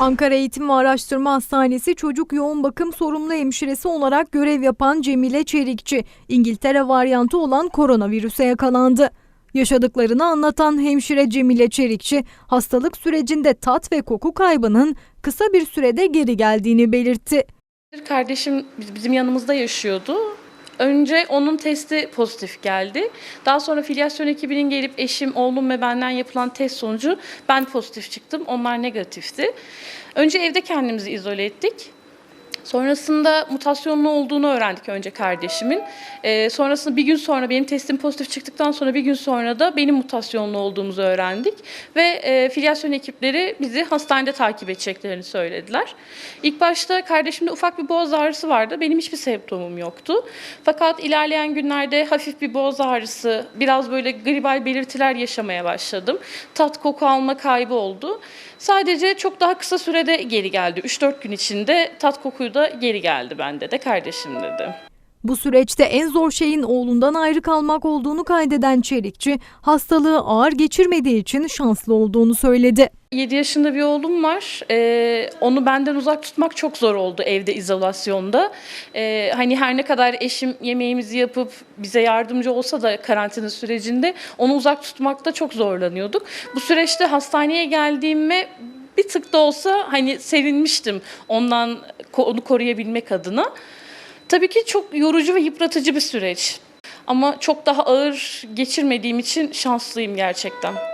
Ankara Eğitim ve Araştırma Hastanesi çocuk yoğun bakım sorumlu hemşiresi olarak görev yapan Cemile Çerikçi, İngiltere varyantı olan koronavirüse yakalandı. Yaşadıklarını anlatan hemşire Cemile Çerikçi, hastalık sürecinde tat ve koku kaybının kısa bir sürede geri geldiğini belirtti. Kardeşim biz- bizim yanımızda yaşıyordu. Önce onun testi pozitif geldi. Daha sonra filyasyon ekibinin gelip eşim, oğlum ve benden yapılan test sonucu ben pozitif çıktım. Onlar negatifti. Önce evde kendimizi izole ettik. Sonrasında mutasyonlu olduğunu öğrendik önce kardeşimin. Ee, sonrasında bir gün sonra benim testim pozitif çıktıktan sonra bir gün sonra da benim mutasyonlu olduğumuzu öğrendik. Ve e, filyasyon ekipleri bizi hastanede takip edeceklerini söylediler. İlk başta kardeşimde ufak bir boğaz ağrısı vardı. Benim hiçbir semptomum yoktu. Fakat ilerleyen günlerde hafif bir boğaz ağrısı, biraz böyle gribal belirtiler yaşamaya başladım. Tat koku alma kaybı oldu. Sadece çok daha kısa sürede geri geldi. 3-4 gün içinde tat kokuyu da geri geldi bende de kardeşimde de. Bu süreçte en zor şeyin oğlundan ayrı kalmak olduğunu kaydeden Çelikçi, hastalığı ağır geçirmediği için şanslı olduğunu söyledi. 7 yaşında bir oğlum var. Ee, onu benden uzak tutmak çok zor oldu evde izolasyonda. Ee, hani her ne kadar eşim yemeğimizi yapıp bize yardımcı olsa da karantina sürecinde onu uzak tutmakta çok zorlanıyorduk. Bu süreçte hastaneye geldiğimde bir tık da olsa hani sevinmiştim ondan onu koruyabilmek adına. Tabii ki çok yorucu ve yıpratıcı bir süreç. Ama çok daha ağır geçirmediğim için şanslıyım gerçekten.